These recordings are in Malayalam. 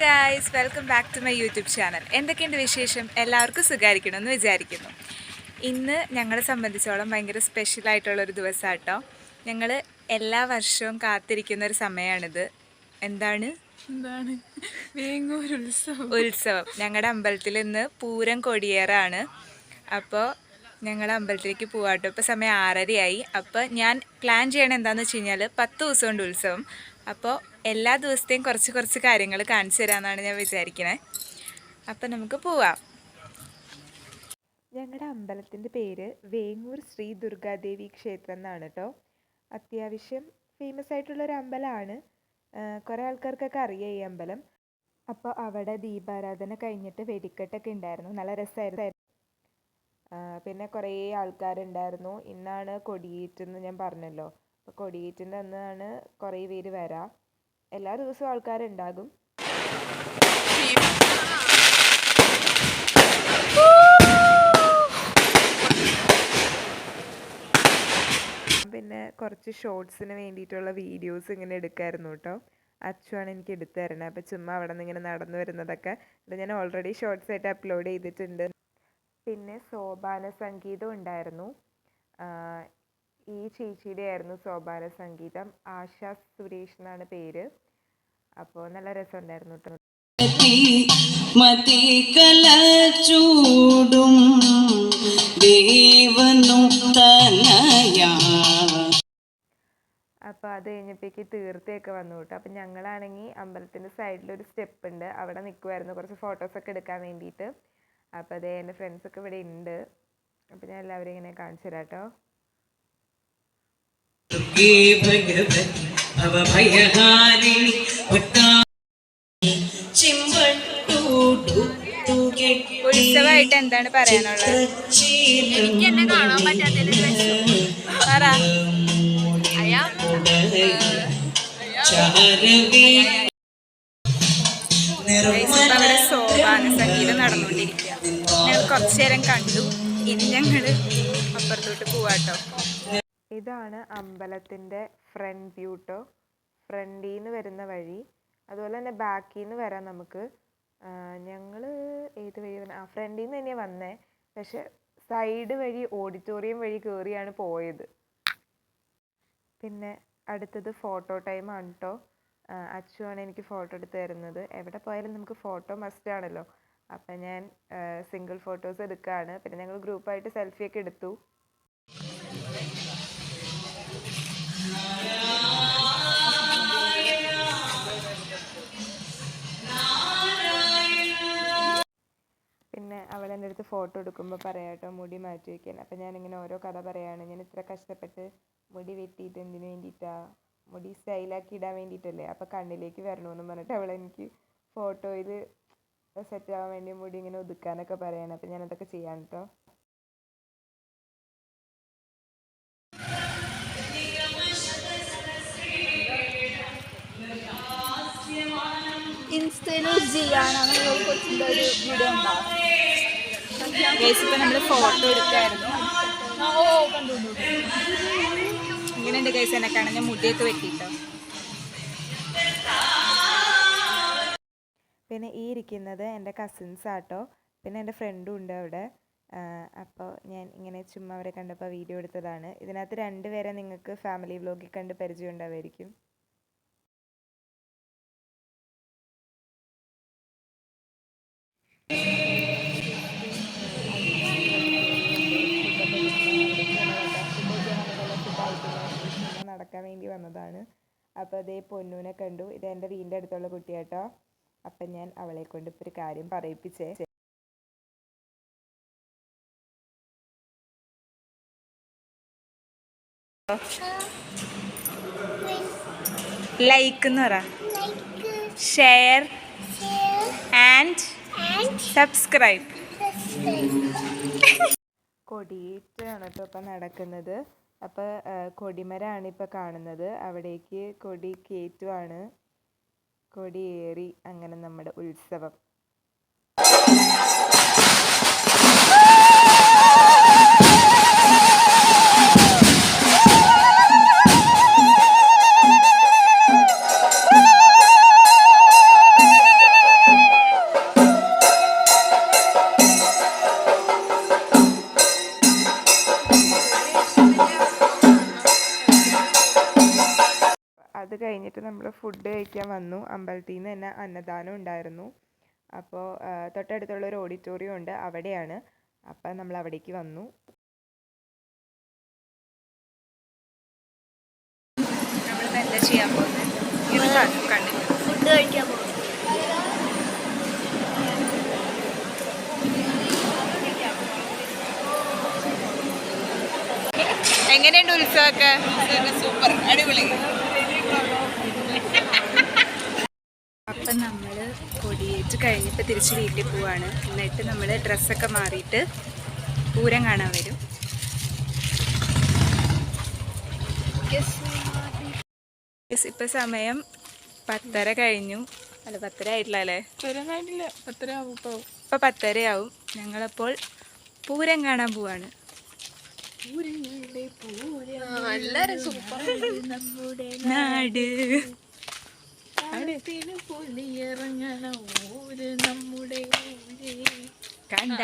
Guys welcome back to my YouTube channel എന്തൊക്കെയുണ്ട് വിശേഷം? എല്ലാവർക്കും സുഖമായിരിക്കണമെന്ന് വിചാരിക്കുന്നു. ഇന്ന് ഞങ്ങളെ സംബന്ധിച്ചോളം ഭയങ്കര സ്പെഷ്യൽ ആയിട്ടുള്ളൊരു ദിവസമാണ് കേട്ടോ ഞങ്ങൾ എല്ലാ വർഷവും കാത്തിരിക്കുന്ന ഒരു സമയമാണിത്. എന്താണ്? എന്താണ്? ഉത്സവം. ഉത്സവം. ഞങ്ങളുടെ അമ്പലത്തിൽ ഇന്ന് പൂരം കൊടിയേറാണ്. അപ്പോൾ ഞങ്ങൾ അമ്പലത്തിലേക്ക് പോവാട്ടോ. ഇപ്പോൾ സമയം ആറരയായി. അപ്പോൾ ഞാൻ പ്ലാൻ ചെയ്യണത് എന്താണെന്ന് വെച്ച് കഴിഞ്ഞാൽ പത്ത് ദിവസം കൊണ്ട് ഉത്സവം. അപ്പോൾ എല്ലാ ദിവസത്തെയും കുറച്ച് കുറച്ച് കാര്യങ്ങൾ കാണിച്ചു തരാമെന്നാണ് ഞാൻ വിചാരിക്കുന്നത് അപ്പം നമുക്ക് പോവാം. ഞങ്ങളുടെ അമ്പലത്തിന്റെ പേര് വേങ്ങൂർ ശ്രീ ദുർഗാദേവി ക്ഷേത്രം എന്നാണ് കേട്ടോ അത്യാവശ്യം ഫേമസ് ആയിട്ടുള്ള ഒരു അമ്പലമാണ് കുറേ ആൾക്കാർക്കൊക്കെ അറിയാം ഈ അമ്പലം. അപ്പോൾ അവിടെ ദീപാരാധന കഴിഞ്ഞിട്ട് വെടിക്കെട്ടൊക്കെ ഉണ്ടായിരുന്നു നല്ല രസമായിരുന്നു പിന്നെ കുറേ ആൾക്കാരുണ്ടായിരുന്നു. ഇന്നാണ് കൊടിയേറ്റെന്ന് ഞാൻ പറഞ്ഞല്ലോ. അപ്പോൾ കൊടിയേറ്റിന്റെ അന്നാണ് കുറേ പേര് വരാം. എല്ലാ ദിവസവും ആൾക്കാരുണ്ടാകും. പിന്നെ കുറച്ച് ഷോർട്സിന് വേണ്ടിയിട്ടുള്ള വീഡിയോസ് ഇങ്ങനെ എടുക്കായിരുന്നു കേട്ടോ. അച്ചുവാണ് എനിക്ക് എടുത്തു തരണേ. അപ്പോൾ ചുമ്മാ അവിടെ നിന്ന് ഇങ്ങനെ നടന്നു വരുന്നതൊക്കെ. അത് ഞാൻ ഓൾറെഡി ഷോർട്സ് ആയിട്ട് അപ്ലോഡ് ചെയ്തിട്ടുണ്ട്. പിന്നെ സോപാന സംഗീതം ഉണ്ടായിരുന്നു. ഈ ചേച്ചിയുടെ ആയിരുന്നു സോപാന സംഗീതം. ആശ സുരേഷ് എന്നാണ് പേര്. അപ്പോൾ നല്ല രസമുണ്ടായിരുന്നു കേട്ടോ. മതി ദേവനു അപ്പോൾ അത് കഴിഞ്ഞപ്പോഴേക്ക് തീർത്തയൊക്കെ വന്നു കേട്ടോ. അപ്പം ഞങ്ങളാണെങ്കിൽ അമ്പലത്തിന്റെ സൈഡിൽ ഒരു സ്റ്റെപ്പ് ഉണ്ട് അവിടെ നിൽക്കുമായിരുന്നു കുറച്ച് ഫോട്ടോസ് ഒക്കെ എടുക്കാൻ വേണ്ടിയിട്ട്. അപ്പോൾ അതേ എന്റെ ഫ്രണ്ട്സൊക്കെ ഇവിടെ ഉണ്ട്. അപ്പോൾ ഞാൻ എല്ലാവരെയും ഇങ്ങനെ കാണിച്ചു തരാം കേട്ടോ. ദുർഗേ ഭഗവതി അവഭയഹാരി ഉത്സവമായിട്ട് എന്താണ് പറയാനുള്ളത്? എനിക്ക് എന്നെ കാണാൻ പറ്റാത്തതിൽ പറ ഇപ്പൊ അവിടെ സോപാന സംഗീതം നടന്നുകൊണ്ടിരിക്കുക ഞങ്ങൾ കുറച്ചു നേരം കണ്ടു. ഇനി ഞങ്ങൾ അപ്പുറത്തോട്ട് പോവാട്ടോ. ഇതാണ് അമ്പലത്തിന്റെ ഫ്രണ്ട് വ്യൂ ട്ടോ. ഫ്രണ്ടിൽ നിന്ന് വരുന്ന വഴി. അതുപോലെ തന്നെ ബാക്കിൽ നിന്ന് വരാം നമുക്ക്. ഞങ്ങൾ ഏത് വഴി വന്നെ ആ ഫ്രണ്ടിൽ നിന്ന് തന്നെയാണ് വന്നേ. പക്ഷെ സൈഡ് വഴി ഓഡിറ്റോറിയം വഴി കയറിയാണ് പോയത്. പിന്നെ അടുത്തത് ഫോട്ടോ ടൈം ആണ് കേട്ടോ അച്ചുവാണ് എനിക്ക് ഫോട്ടോ എടുത്ത് തരുന്നത്. എവിടെ പോയാലും നമുക്ക് ഫോട്ടോ മസ്റ്റ് ആണല്ലോ. അപ്പം ഞാൻ സിംഗിൾ ഫോട്ടോസ് എടുക്കുകയാണ് പിന്നെ ഞങ്ങൾ ഗ്രൂപ്പായിട്ട് സെൽഫി ഒക്കെ എടുത്തു. പിന്നെ അവൾ എന്റെ അടുത്ത് ഫോട്ടോ എടുക്കുമ്പോൾ പറയാം കേട്ടോ മുടി മാറ്റി വയ്ക്കാൻ അപ്പം ഞാനിങ്ങനെ ഓരോ കഥ പറയാണ്. ഞാൻ ഇത്ര കഷ്ടപ്പെട്ട് മുടി വെട്ടിയിട്ട് എന്തിനു വേണ്ടിയിട്ടാ? മുടി സ്റ്റൈലാക്കി ഇടാൻ വേണ്ടിയിട്ടല്ലേ? അപ്പം കണ്ണിലേക്ക് വരണമെന്ന് പറഞ്ഞിട്ട് അവൾ എനിക്ക് ഫോട്ടോയിൽ സെറ്റ് ആവാൻ വേണ്ടി മുടി ഇങ്ങനെ ഒതുക്കാനൊക്കെ പറയാണ്. അപ്പം ഞാൻ അതൊക്കെ ചെയ്യാം കേട്ടോ ഇൻസ്റ്റയിൽ ജിയാണ് കൊച്ചിന്റെ ഒരു വീഡിയോ ഉണ്ടാവും ഇപ്പം നമ്മൾ ഫോട്ടോ എടുക്കായിരുന്നു കണ്ടു. ഇങ്ങനെയുണ്ട് കേസ് എന്നെ കാണാൻ ഞാൻ മുടിയൊക്കെ വെട്ടിട്ടോ. പിന്നെ ഈ ഇരിക്കുന്നത് എന്റെ കസിൻസ് ആട്ടോ. പിന്നെ എന്റെ ഫ്രണ്ടും ഉണ്ട് അവിടെ. അപ്പോൾ ഞാൻ ഇങ്ങനെ ചുമ്മാ അവരെ കണ്ടപ്പോൾ വീഡിയോ എടുത്തതാണ്. ഇതിനകത്ത് രണ്ടുപേരെ നിങ്ങൾക്ക് ഫാമിലി വ്ലോഗിൽ കണ്ട് പരിചയം ഉണ്ടാവുമായിരിക്കും നടക്കാൻ വേണ്ടി വന്നതാണ്. അപ്പോൾ അതേ പൊന്നൂനെ കണ്ടു. ഇത് എന്റെ വീടിന്റെ അടുത്തുള്ള കുട്ടിയാട്ടോ. അപ്പം ഞാൻ അവളെ കൊണ്ട് ഇപ്പോൾ ഒരു കാര്യം പറയിപ്പിച്ചേ. ലൈക്ക് എന്ന് പറ. ഷെയർ ആൻഡ് സബ്സ്ക്രൈബ് കൊടിയേറ്റാണ് കേട്ടോ ഇപ്പം നടക്കുന്നത്. അപ്പോൾ കൊടിമരമാണ് ഇപ്പോൾ കാണുന്നത്. അവിടേക്ക് കൊടി കയറ്റുവാണ് കൊടിയേറി അങ്ങനെ നമ്മുടെ ഉത്സവം. ഫുഡ് കഴിക്കാൻ വന്നു. അമ്പലത്തിൽ നിന്ന് തന്നെ അന്നദാനം ഉണ്ടായിരുന്നു. അപ്പോൾ തൊട്ടടുത്തുള്ള ഒരു ഓഡിറ്റോറിയം ഉണ്ട്. അവിടെയാണ്. അപ്പം നമ്മൾ അവിടേക്ക് വന്നു. നമ്മൾ എന്താ ചെയ്യാൻ പോകുന്നത് കണ്ടില്ല ഫുഡ് കഴിക്കാൻ പോകും എങ്ങനെയുണ്ട് ഉത്സവമൊക്കെ സൂപ്പർ. അടിപൊളി. അപ്പം നമ്മൾ കൊടിയേറ്റ് കഴിഞ്ഞിട്ട് തിരിച്ച് വീട്ടിൽ പോവാണ്. എന്നിട്ട് നമ്മൾ ഡ്രസ്സൊക്കെ മാറിയിട്ട് പൂരം കാണാൻ വരും. ഇപ്പം സമയം പത്തര കഴിഞ്ഞു. അല്ല പത്തര ആയിട്ടില്ല അല്ലേ? ചെറുതായിട്ടില്ല പത്തര ആവും ഇപ്പം. പത്തരയാവും. ഞങ്ങളപ്പോൾ പൂരം കാണാൻ പോവാണ്. നമ്മുടെ നാട്. കണ്ട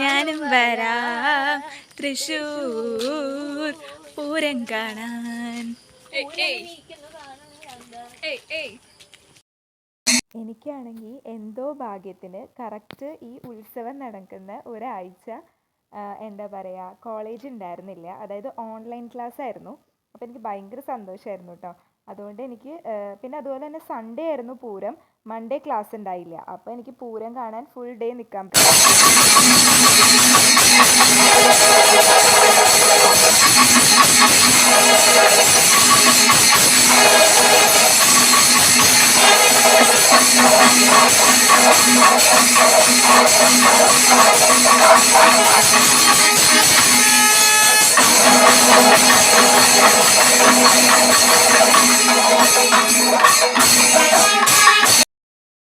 ഞാനും വരാം. തൃശൂർ പൂരം കാണാൻ. എനിക്കാണെങ്കിൽ എന്തോ ഭാഗ്യത്തിന് കറക്റ്റ് ഈ ഉത്സവം നടക്കുന്ന ഒരാഴ്ച എന്താ പറയുക കോളേജ് ഉണ്ടായിരുന്നില്ല. അതായത് ഓൺലൈൻ ക്ലാസ് ആയിരുന്നു അപ്പോൾ എനിക്ക് ഭയങ്കര സന്തോഷമായിരുന്നു കേട്ടോ. അതുകൊണ്ട് എനിക്ക് പിന്നെ അതുപോലെ തന്നെ സൺഡേ ആയിരുന്നു പൂരം. മൺഡേ ക്ലാസ് ഉണ്ടായില്ല. അപ്പോൾ എനിക്ക് പൂരം കാണാൻ ഫുൾ ഡേ നിൽക്കാൻ പറ്റും.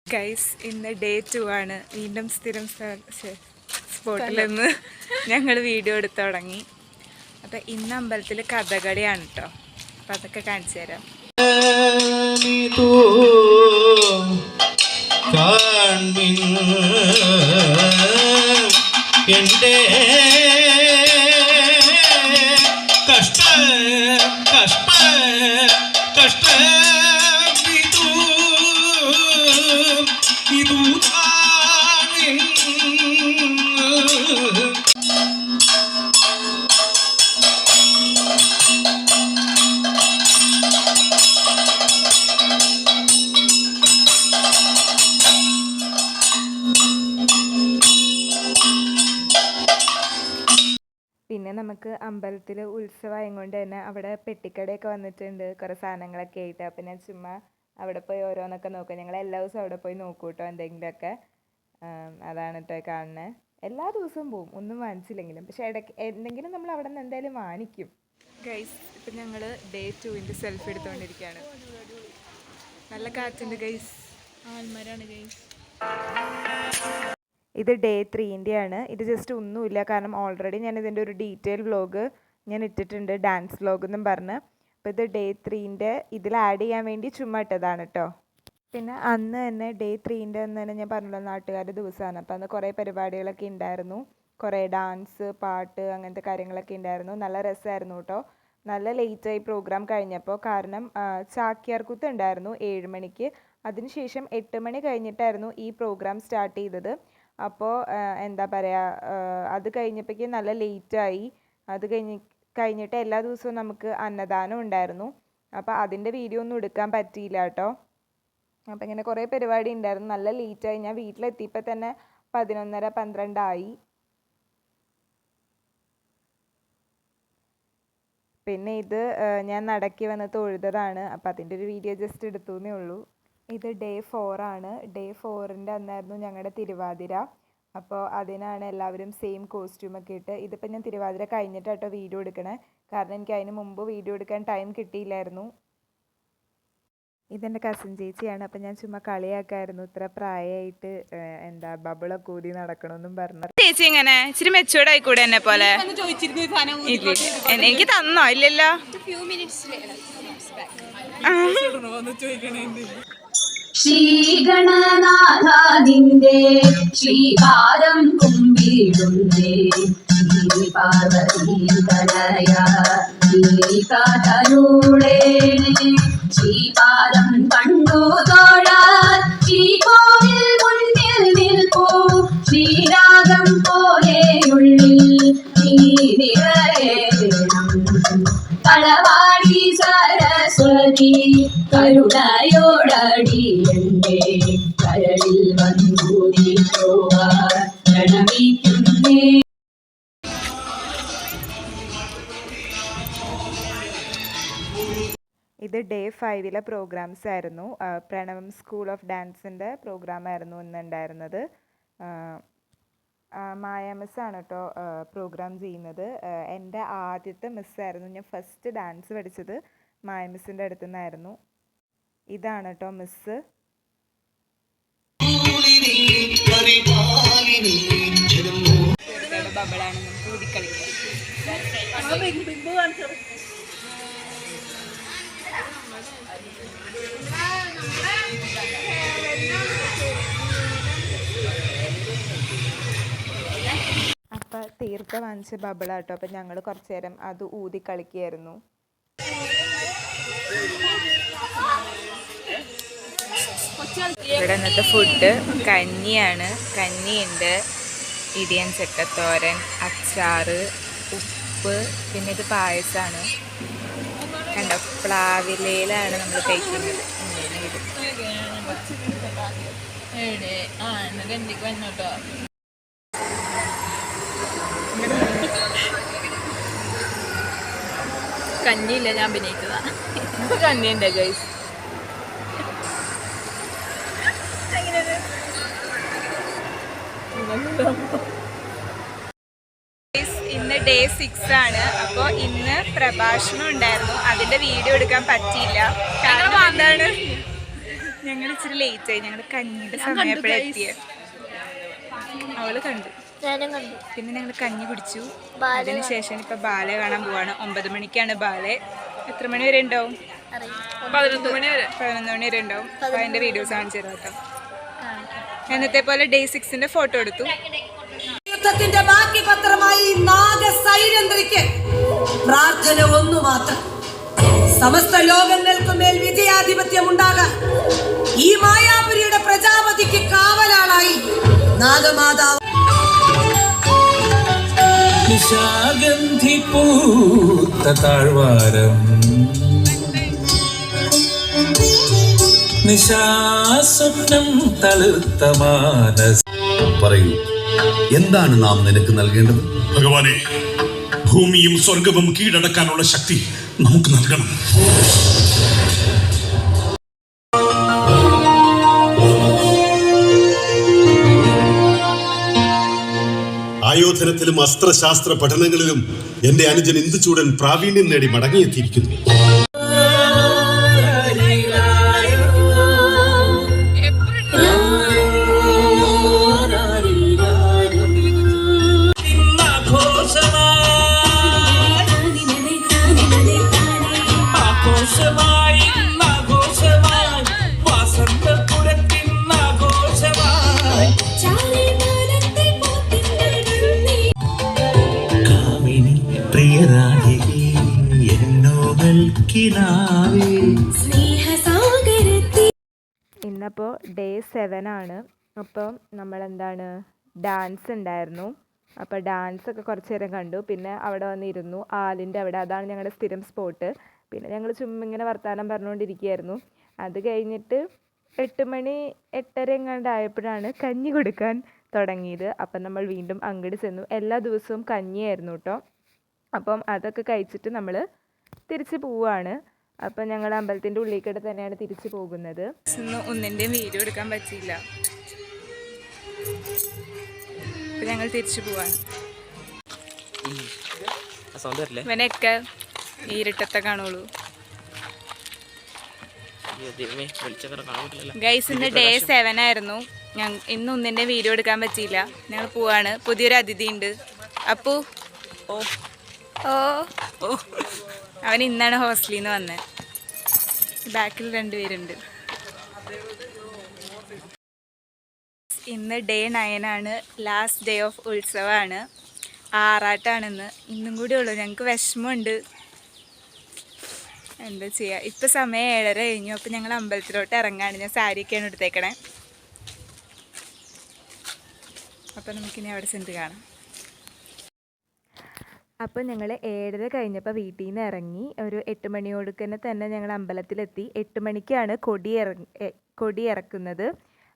ഗൈസ് ഇന്ന് ഡേ ടു ആണ്. വീണ്ടും സ്ഥിരം സ്പോട്ടിൽ നിന്ന് ഞങ്ങൾ വീഡിയോ എടുത്ത് തുടങ്ങി. അപ്പം ഇന്ന് അമ്പലത്തിൽ കഥകളിയാണ് കേട്ടോ അപ്പം അതൊക്കെ കാണിച്ചു തരാം. കഷ്ട ഇതു ഇതു നമുക്ക് അമ്പലത്തിൽ ഉത്സവമായത് കൊണ്ട് തന്നെ അവിടെ പെട്ടിക്കടയൊക്കെ വന്നിട്ടുണ്ട്. കുറേ സാധനങ്ങളൊക്കെ ആയിട്ട്. അപ്പം ഞാൻ ചുമ്മാ അവിടെ പോയി ഓരോന്നൊക്കെ നോക്കും. ഞങ്ങൾ എല്ലാ ദിവസവും അവിടെ പോയി നോക്കും കേട്ടോ എന്തെങ്കിലുമൊക്കെ. അതാണ് കേട്ടോ കാണുന്നത് എല്ലാ ദിവസവും പോവും. ഒന്നും വാങ്ങിച്ചില്ലെങ്കിലും. പക്ഷേ ഇടയ്ക്ക് എന്തെങ്കിലും നമ്മൾ അവിടെ നിന്ന് എന്തായാലും വാങ്ങിക്കും. ഗൈസ് ഇപ്പം ഞങ്ങൾ ഡേ ടുവിന്റെ സെൽഫി എടുത്തുകൊണ്ടിരിക്കുകയാണ്. നല്ല കാറ്റുണ്ട് ഗൈസ് ആൽമരാണ് ഗൈസ് ഇത് ഡേ ത്രീന്റെയാണ് ഇത് ജസ്റ്റ് ഒന്നുമില്ല. കാരണം ഓൾറെഡി ഞാൻ ഇതിന്റെ ഒരു ഡീറ്റെയിൽ വ്ലോഗ് ഞാൻ ഇട്ടിട്ടുണ്ട്. ഡാൻസ് വ്ലോഗ് എന്നും പറഞ്ഞ്. അപ്പോൾ ഇത് ഡേ ത്രീന്റെ ഇതിൽ ആഡ് ചെയ്യാൻ വേണ്ടി ചുമ്മാ ഇട്ടതാണ് കേട്ടോ പിന്നെ അന്ന് തന്നെ ഡേ ത്രീന്റെ അന്ന് തന്നെ ഞാൻ പറഞ്ഞല്ലോ നാട്ടുകാരുടെ ദിവസമാണ്. അപ്പോൾ അന്ന് കുറേ പരിപാടികളൊക്കെ ഉണ്ടായിരുന്നു കുറേ ഡാൻസ് പാട്ട് അങ്ങനത്തെ കാര്യങ്ങളൊക്കെ ഉണ്ടായിരുന്നു നല്ല രസമായിരുന്നു കേട്ടോ നല്ല ലേറ്റായി പ്രോഗ്രാം കഴിഞ്ഞപ്പോൾ കാരണം ചാക്യാർകൂത്ത് ഉണ്ടായിരുന്നു ഏഴ് മണിക്ക്. അതിനുശേഷം എട്ട് മണി കഴിഞ്ഞിട്ടായിരുന്നു ഈ പ്രോഗ്രാം സ്റ്റാർട്ട് ചെയ്തത്. അപ്പോൾ എന്താ പറയുക അത് കഴിഞ്ഞപ്പോഴേക്കും നല്ല ലേറ്റായി. അത് കഴിഞ്ഞ് കഴിഞ്ഞിട്ട് എല്ലാ ദിവസവും നമുക്ക് അന്നദാനം ഉണ്ടായിരുന്നു. അപ്പോൾ അതിന്റെ വീഡിയോ ഒന്നും എടുക്കാൻ പറ്റിയില്ല കേട്ടോ. അപ്പോൾ ഇങ്ങനെ കുറേ പരിപാടി ഉണ്ടായിരുന്നു. നല്ല ലേറ്റായി. ഞാൻ വീട്ടിലെത്തിയപ്പോൾ തന്നെ പതിനൊന്നര പന്ത്രണ്ടായി. പിന്നെ ഇത് ഞാൻ നടക്കി വന്ന് തൊഴുതതാണ്. അപ്പോൾ അതിന്റെ ഒരു വീഡിയോ ജസ്റ്റ് എടുത്തു എന്നേ ഉള്ളൂ. ഇത് ഡേ ആണ്. ഡേ ഫോറിന്റെ അന്നായിരുന്നു ഞങ്ങളുടെ തിരുവാതിര. അപ്പോൾ അതിനാണ് എല്ലാവരും സെയിം കോസ്റ്റ്യൂമൊക്കെ ഇട്ട് ഇതിപ്പോൾ ഞാൻ തിരുവാതിര കഴിഞ്ഞിട്ടാട്ടോ വീഡിയോ എടുക്കണേ. കാരണം എനിക്ക് അതിന് മുമ്പ് വീഡിയോ എടുക്കാൻ ടൈം കിട്ടിയില്ലായിരുന്നു. ഇതെന്റെ കസിൻ ചേച്ചിയാണ്. അപ്പം ഞാൻ ചുമ്മാ കളിയാക്കായിരുന്നു. ഇത്ര പ്രായമായിട്ട് എന്താ ബബിളൊക്കെ ഊതി നടക്കണമെന്നും പറഞ്ഞു. ചേച്ചി ഇങ്ങനെ ഇച്ചിരി മെച്ചൂർഡ് ആയിക്കൂടെ എന്നെ പോലെ? എനിക്ക് തന്നോ? ഇല്ലല്ലോ. ശ്രീഗണനാഥാനിന്റെ ശ്രീപാദം കുമ്പിടുന്നേ. ശ്രീപാദം കണ്ടു തൊഴാൻ ഈ കോവിൽ മുന്നിൽ നിൽക്കൂ. ശ്രീരാഗം പോലെയുള്ളിൽ നീ നിറയേണം കളവാടി സരസ്വതി കരുണയോടടി എന്റെ കരളിൽ വന്നു പ്രണമിക്കുന്നേ. ഇത് ഡേ ഫൈവിലെ പ്രോഗ്രാംസ് ആയിരുന്നു. പ്രണവം സ്കൂൾ ഓഫ് ഡാൻസിന്റെ പ്രോഗ്രാം ആയിരുന്നു ഇന്നുണ്ടായിരുന്നത്. മായ മിസ്സാണ് കേട്ടോ പ്രോഗ്രാം ചെയ്യുന്നത്. എന്റെ ആദ്യത്തെ മിസ്സായിരുന്നു ഞാൻ ഫസ്റ്റ് ഡാൻസ് പഠിച്ചത്. മായ മിസ്സിന്റെ അടുത്തു നിന്നായിരുന്നു ഇതാണ് കേട്ടോ മിസ്സ്. ബബിളാണ് നമുക്ക് അപ്പം തീർത്ത വാങ്ങിച്ച ബബിളാട്ടോ അപ്പം ഞങ്ങൾ കുറച്ച് നേരം അത് ഊതി കളിക്കുകയായിരുന്നു ഇവിടെ ഇന്നത്തെ ഫുഡ് കഞ്ഞിയാണ്. കഞ്ഞിയുണ്ട് ഇടിയൻ ചക്കത്തോരൻ അച്ചാറ് ഉപ്പ് പിന്നെ ഇത് പായസമാണ് കണ്ടോ പ്ലാവിലയിലാണ് നമ്മൾ കഴിക്കുന്നത്. കഞ്ഞിയില്ല ഞാൻ അഭിനയിച്ചതാ. കഞ്ഞിയുണ്ട് ഗൈസ് ഇന്ന് ഡേ സിക്സ് ആണ്. അപ്പോൾ ഇന്ന് പ്രഭാഷണം ഉണ്ടായിരുന്നു. അതിന്റെ വീഡിയോ എടുക്കാൻ പറ്റിയില്ല. കാരണം എന്താണ്? ഞങ്ങൾ ഇച്ചിരി ലേറ്റ് ആയി. ഞങ്ങൾ കഞ്ഞിയുടെ സമയപ്പോഴെത്തിയത് അവൾ കണ്ടു. ഞാനും കണ്ടു. പിന്നെ ഞങ്ങൾ കഞ്ഞി കുടിച്ചു. അതിനുശേഷം ഇപ്പൊ ബാല കാണാൻ പോവാണ്. ഒമ്പത് മണിക്കാണ് ബാലെ. എത്ര മണി വരെ ഉണ്ടാവും? പതിനൊന്ന് മണി വരെ. പതിനൊന്ന് മണി വരെ ഉണ്ടാവും. അപ്പൊ അതിന്റെ വീഡിയോസ് കാണിച്ചു തരാം കേട്ടോ. എന്നത്തെ പോലെ ഡേ സിക്സിന്റെ ഫോട്ടോ എടുത്തു. യുദ്ധത്തിന്റെ ബാക്കി പത്രമായി നാഗസൈരന്ദ്രിക്ക് പ്രാർത്ഥന ഒന്നു മാത്രം. സമസ്ത ലോകം മേൽ വിജയാധിപത്യം ഉണ്ടാകാൻ ഈ മായാപുരിയുടെ പ്രജാപതിക്ക് കാവലാളായി നാഗമാതാവ്. നിശാഗന്ധി പൂത്ത താഴ്വാരം നിശാസ്വപ്നം തളുത്ത മാനസ പറയൂ എന്താണ് നാം നിനക്ക് നൽകേണ്ടത്? ഭഗവാനെ ഭൂമിയും സ്വർഗവും കീഴടക്കാനുള്ള ശക്തി നമുക്ക് നൽകണം. ആയോധനത്തിലും അസ്ത്രശാസ്ത്ര പഠനങ്ങളിലും എന്റെ അനുജൻ ഇന്ദുചൂടൻ പ്രാവീണ്യം നേടി മടങ്ങിയെത്തിയിരിക്കുന്നു. ഇന്നപ്പോൾ ഡേ സെവൻ ആണ്. അപ്പോൾ നമ്മളെന്താണ്? ഡാൻസ് ഉണ്ടായിരുന്നു. അപ്പോൾ ഡാൻസ് ഒക്കെ കുറച്ച് നേരം കണ്ടു. പിന്നെ അവിടെ വന്നിരുന്നു. ആലിന്റെ അവിടെ. അതാണ് ഞങ്ങളുടെ സ്ഥിരം സ്പോട്ട് പിന്നെ ഞങ്ങൾ ചുമ്മാ ഇങ്ങനെ വർത്തമാനം പറഞ്ഞുകൊണ്ടിരിക്കുകയായിരുന്നു. അത് കഴിഞ്ഞിട്ട് എട്ട് മണി എട്ടര എങ്ങാണ്ട് ആയപ്പോഴാണ് കഞ്ഞി കൊടുക്കാൻ തുടങ്ങിയത്. അപ്പം നമ്മൾ വീണ്ടും അങ്ങോട്ട് ചെന്നു. എല്ലാ ദിവസവും കഞ്ഞിയായിരുന്നു കേട്ടോ. അപ്പം അതൊക്കെ കഴിച്ചിട്ട് നമ്മൾ തിരിച്ച് പോവുകയാണ് അപ്പം ഞങ്ങൾ അമ്പലത്തിന്റെ ഉള്ളിലേക്കിടെ തന്നെയാണ് തിരിച്ചു പോകുന്നത്. ഒന്നിന്റെയും വീഡിയോ എടുക്കാൻ പറ്റിയില്ല. അപ്പം ഞങ്ങൾ തിരിച്ചു പോവാണ്. ഈ ഇരുട്ടത്തെ കാണുള്ളൂ. ഗൈസ് ഇന്ന് ഡേ സെവൻ ആയിരുന്നു. ഞങ്ങൾ ഇന്ന് ഒന്നിന്റെ വീഡിയോ എടുക്കാൻ പറ്റിയില്ല. ഞങ്ങൾ പോവാണ്. പുതിയൊരു അതിഥി ഉണ്ട്. അപ്പു. ഓ. ഓ. അവൻ ഇന്നാണ് ഹോസ്റ്റലിൽ നിന്ന് വന്നത് ബാക്കിൽ രണ്ടുപേരുണ്ട്. ഇന്ന് ഡേ നയൻ ആണ്. ലാസ്റ്റ് ഡേ ഓഫ് ഉത്സവമാണ് ആറാട്ടാണെന്ന്. ഇന്നും കൂടി ഉള്ളൂ. ഞങ്ങൾക്ക് വിഷമമുണ്ട്. എന്താ ചെയ്യുക ഇപ്പം സമയം ഏഴര കഴിഞ്ഞു. അപ്പം ഞങ്ങൾ അമ്പലത്തിലോട്ട് ഇറങ്ങാണ്. ഞാൻ സാരിയൊക്കെയാണ് എടുത്തേക്കണേ. അപ്പം നമുക്കിനി അവിടെ ചെന്ന് കാണാം. അപ്പോൾ ഞങ്ങൾ ഏഴര കഴിഞ്ഞപ്പോൾ വീട്ടിൽ നിന്ന് ഇറങ്ങി. ഒരു എട്ട് മണിയോടുക്കന്നെ തന്നെ ഞങ്ങൾ അമ്പലത്തിലെത്തി. എട്ട് മണിക്കാണ് കൊടി ഇറങ്ങി കൊടി ഇറക്കുന്നത്.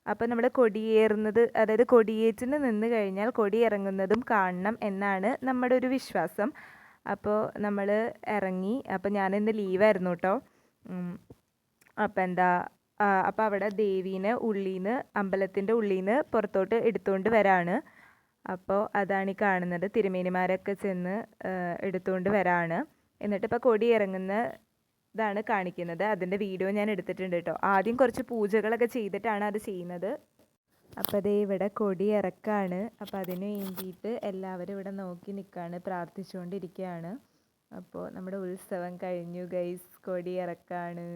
അപ്പോൾ നമ്മൾ കൊടിയേറുന്നത് അതായത് കൊടിയേറ്റിന് നിന്ന് കഴിഞ്ഞാൽ കൊടി ഇറങ്ങുന്നതും കാണണം എന്നാണ് നമ്മുടെ ഒരു വിശ്വാസം. അപ്പോൾ നമ്മൾ ഇറങ്ങി അപ്പോൾ ഞാനിന്ന് ലീവായിരുന്നു കേട്ടോ അപ്പം എന്താ അപ്പോൾ അവിടെ ദേവീനെ ഉള്ളിൽ നിന്ന് അമ്പലത്തിന്റെ ഉള്ളിൽ നിന്ന് പുറത്തോട്ട് എടുത്തുകൊണ്ട് വരാണ്. അപ്പോൾ അതാണ് ഈ കാണുന്നത്. തിരുമേനിമാരൊക്കെ ചെന്ന് എടുത്തുകൊണ്ട് വരാണ്. എന്നിട്ട് ഇപ്പോൾ കൊടി ഇറങ്ങുന്ന ഇതാണ് കാണിക്കുന്നത്. അതിന്റെ വീഡിയോ ഞാൻ എടുത്തിട്ടുണ്ട് കേട്ടോ ആദ്യം കുറച്ച് പൂജകളൊക്കെ ചെയ്തിട്ടാണ് അത് ചെയ്യുന്നത്. അപ്പോൾ അതേ ഇവിടെ കൊടി ഇറക്കാണ്. അപ്പോൾ അതിന് വേണ്ടിയിട്ട് എല്ലാവരും ഇവിടെ നോക്കി നിൽക്കുകയാണ് പ്രാർത്ഥിച്ചുകൊണ്ടിരിക്കുകയാണ് അപ്പോൾ നമ്മുടെ ഉത്സവം കഴിഞ്ഞു ഗൈസ് കൊടി ഇറക്കാണ്.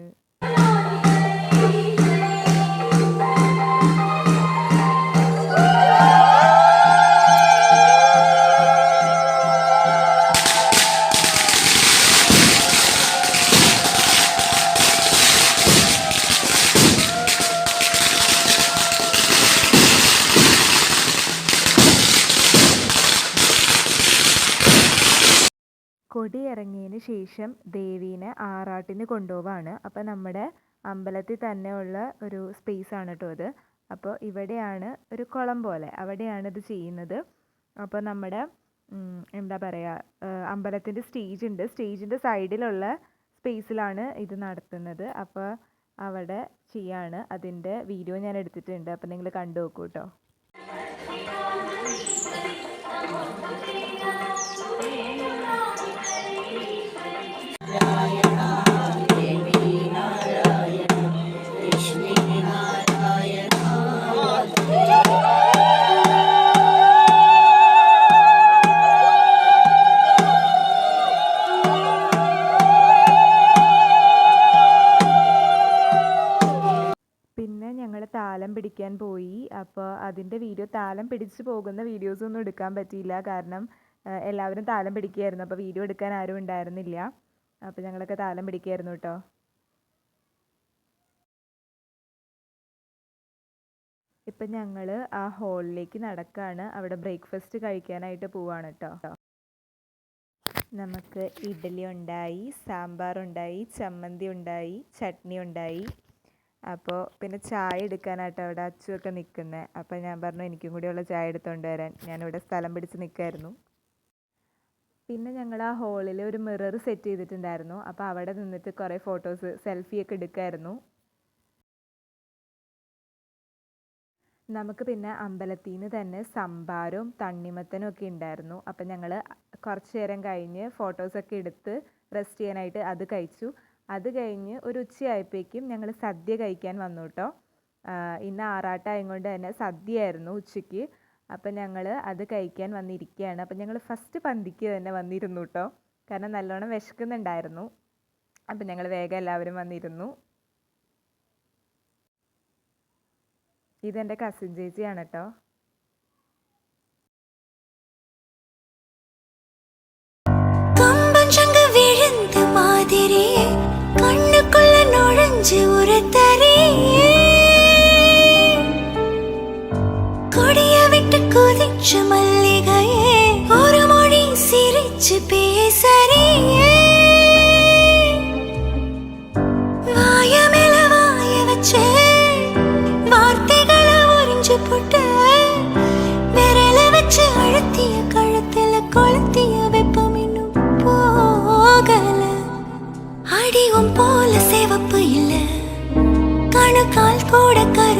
ഇറങ്ങിയതിന് ശേഷം ദേവീനെ ആറാട്ടിന് കൊണ്ടുപോവാണ്. അപ്പോൾ നമ്മുടെ അമ്പലത്തിൽ തന്നെ ഉള്ള ഒരു സ്പേസ് ആണ് കേട്ടോ അത്. അപ്പോൾ ഇവിടെയാണ് ഒരു കുളം പോലെ അവിടെയാണ് ഇത് ചെയ്യുന്നത്. അപ്പോൾ നമ്മുടെ എന്താ പറയുക അമ്പലത്തിന്റെ സ്റ്റേജ് ഉണ്ട്. സ്റ്റേജിന്റെ സൈഡിലുള്ള സ്പേസിലാണ് ഇത് നടത്തുന്നത്. അപ്പോൾ അവിടെ ചെയ്യാണ്. അതിന്റെ വീഡിയോ ഞാൻ എടുത്തിട്ടുണ്ട്. അപ്പോൾ നിങ്ങൾ കണ്ടു നോക്കൂ കേട്ടോ താലം പിടിച്ച് പോകുന്ന വീഡിയോസ് ഒന്നും എടുക്കാൻ പറ്റിയില്ല. കാരണം എല്ലാവരും താലം പിടിക്കുകയായിരുന്നു. അപ്പോൾ വീഡിയോ എടുക്കാൻ ആരും ഉണ്ടായിരുന്നില്ല. അപ്പോൾ ഞങ്ങളൊക്കെ താലം പിടിക്കുകയായിരുന്നു കേട്ടോ. ഇപ്പം ഞങ്ങൾ ആ ഹോളിലേക്ക് നടക്കുകയാണ് അവിടെ ബ്രേക്ക്ഫാസ്റ്റ് കഴിക്കാനായിട്ട് പോവാണ് കേട്ടോ. നമുക്ക് ഇഡ്ഡലി ഉണ്ടായി സാമ്പാർ ഉണ്ടായി ചമ്മന്തി ഉണ്ടായി ചട്നി ഉണ്ടായി. അപ്പോൾ പിന്നെ ചായ എടുക്കാനായിട്ട് അവിടെ അച്ചുവൊക്കെ നിൽക്കുന്നത് അപ്പോൾ ഞാൻ പറഞ്ഞു എനിക്കും കൂടിയുള്ള ചായ എടുത്തുകൊണ്ട് വരാൻ. ഞാനിവിടെ സ്ഥലം പിടിച്ച് നിൽക്കായിരുന്നു പിന്നെ ഞങ്ങൾ ആ ഹോളിൽ ഒരു മിറർ സെറ്റ് ചെയ്തിട്ടുണ്ടായിരുന്നു. അപ്പോൾ അവിടെ നിന്നിട്ട് കുറേ ഫോട്ടോസ് സെൽഫിയൊക്കെ എടുക്കായിരുന്നു. നമുക്ക് പിന്നെ അമ്പലത്തിൽ നിന്ന് തന്നെ സംഭാരവും തണ്ണിമത്തനും ഒക്കെ ഉണ്ടായിരുന്നു. അപ്പം ഞങ്ങൾ കുറച്ച് നേരം കഴിഞ്ഞ് ഫോട്ടോസൊക്കെ എടുത്ത് റെസ്റ്റ് ചെയ്യാനായിട്ട് അത് കഴിച്ചു. അത് കഴിഞ്ഞ് ഒരു ഉച്ചയായപ്പോഴേക്കും ഞങ്ങൾ സദ്യ കഴിക്കാൻ വന്നു കേട്ടോ. ഇന്ന് ആറാട്ടായം കൊണ്ട് തന്നെ സദ്യയായിരുന്നു ഉച്ചയ്ക്ക്. അപ്പം ഞങ്ങൾ അത് കഴിക്കാൻ വന്നിരിക്കുകയാണ്. അപ്പം ഞങ്ങൾ ഫസ്റ്റ് പന്തിക്ക് തന്നെ വന്നിരുന്നു കേട്ടോ. കാരണം നല്ലോണം വിശക്കുന്നുണ്ടായിരുന്നു. അപ്പം ഞങ്ങൾ വേഗം എല്ലാവരും വന്നിരുന്നു. ഇതെന്റെ കസിൻ ചേച്ചിയാണ് കേട്ടോ. മാതിരി குழஞ்சு ஒரு தரே கொடிய விட்டு குதிச்சு மல்லிகையே ஒரு மொழி சிரிச்சு பே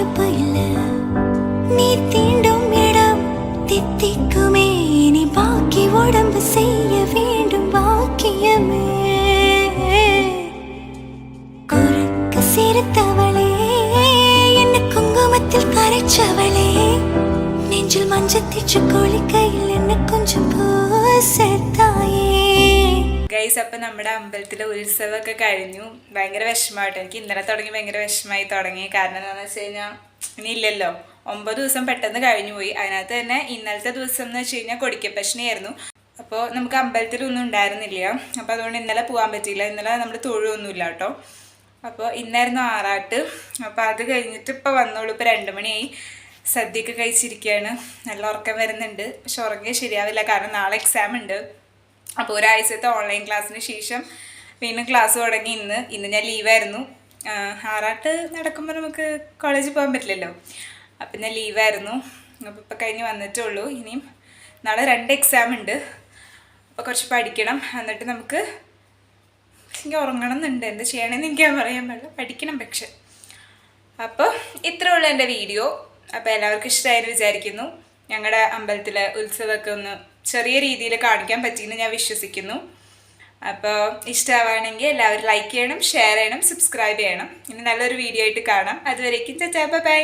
கூட கருப்பு இல்ல நீ தீண்டும் இடம் தித்திக்குமே. நீ பாக்கி உடம்பு செய்ய வேண்டும் பாக்கியமே. குறுக்கு சிரித்தவளே என்ன குங்குமத்தில் கரைச்சவளே. நெஞ்சில் மஞ்சள் தேச்சு குளிக்கையில் என்ன கொஞ்சம் ഗൈസ് അപ്പം നമ്മുടെ അമ്പലത്തിലെ ഉത്സവമൊക്കെ കഴിഞ്ഞു. ഭയങ്കര വിഷമമായിട്ടോ എനിക്ക് ഇന്നലെ തുടങ്ങി ഭയങ്കര വിഷമമായി തുടങ്ങി. കാരണം എന്താണെന്ന് വെച്ച് കഴിഞ്ഞാൽ ഇനി ഇല്ലല്ലോ. ഒമ്പത് ദിവസം പെട്ടെന്ന് കഴിഞ്ഞു പോയി. അതിനകത്ത് തന്നെ ഇന്നലത്തെ ദിവസം എന്ന് വെച്ച് കഴിഞ്ഞാൽ കൊടിക്കപ്പശനിയായിരുന്നു അപ്പോൾ നമുക്ക് അമ്പലത്തിലൊന്നും ഉണ്ടായിരുന്നില്ല. അപ്പോൾ അതുകൊണ്ട് ഇന്നലെ പോകാൻ പറ്റിയില്ല. ഇന്നലെ നമ്മൾ തൊഴുവൊന്നുമില്ല കേട്ടോ. അപ്പോൾ ഇന്നായിരുന്നു ആറാട്ട്. അപ്പോൾ അത് കഴിഞ്ഞിട്ട് ഇപ്പോൾ വന്നോളൂ. ഇപ്പോൾ രണ്ട് മണിയായി. സദ്യയൊക്കെ കഴിച്ചിരിക്കുകയാണ്. നല്ല ഉറക്കം വരുന്നുണ്ട്. പക്ഷെ ഉറങ്ങിയാൽ ശരിയാവില്ല. കാരണം നാളെ എക്സാം ഉണ്ട്. അപ്പോൾ ഒരാഴ്ചത്തെ ഓൺലൈൻ ക്ലാസ്സിന് ശേഷം വീണ്ടും ക്ലാസ് തുടങ്ങി ഇന്ന്. ഇന്ന് ഞാൻ ലീവായിരുന്നു ആറാട്ട് നടക്കുമ്പോൾ നമുക്ക് കോളേജിൽ പോകാൻ പറ്റില്ലല്ലോ. അപ്പം ഞാൻ ലീവായിരുന്നു അപ്പോൾ ഇപ്പം കഴിഞ്ഞ് വന്നിട്ടേ ഉള്ളൂ. ഇനിയും നാളെ രണ്ട് എക്സാം ഉണ്ട്. അപ്പോൾ കുറച്ച് പഠിക്കണം. എന്നിട്ട് നമുക്ക് എനിക്ക് ഉറങ്ങണം എന്നുണ്ട്. എന്ത് ചെയ്യണമെന്ന് എനിക്ക് പറയാൻ പാടില്ല. പഠിക്കണം പക്ഷെ. അപ്പോൾ ഇത്രേ ഉള്ളൂ എന്റെ വീഡിയോ അപ്പോൾ എല്ലാവർക്കും ഇഷ്ടമായെന്ന് വിചാരിക്കുന്നു. ഞങ്ങളുടെ അമ്പലത്തിലെ ഉത്സവമൊക്കെ ഒന്ന് ചെറിയ രീതിയിൽ കാണിക്കാൻ പറ്റിയെന്ന് ഞാൻ വിശ്വസിക്കുന്നു. അപ്പോൾ ഇഷ്ടമാവുകയാണെങ്കിൽ എല്ലാവരും ലൈക്ക് ചെയ്യണം ഷെയർ ചെയ്യണം സബ്സ്ക്രൈബ് ചെയ്യണം. ഇനി നല്ലൊരു വീഡിയോ ആയിട്ട് കാണാം. അതുവരേക്കും ചേച്ചാ ബൈ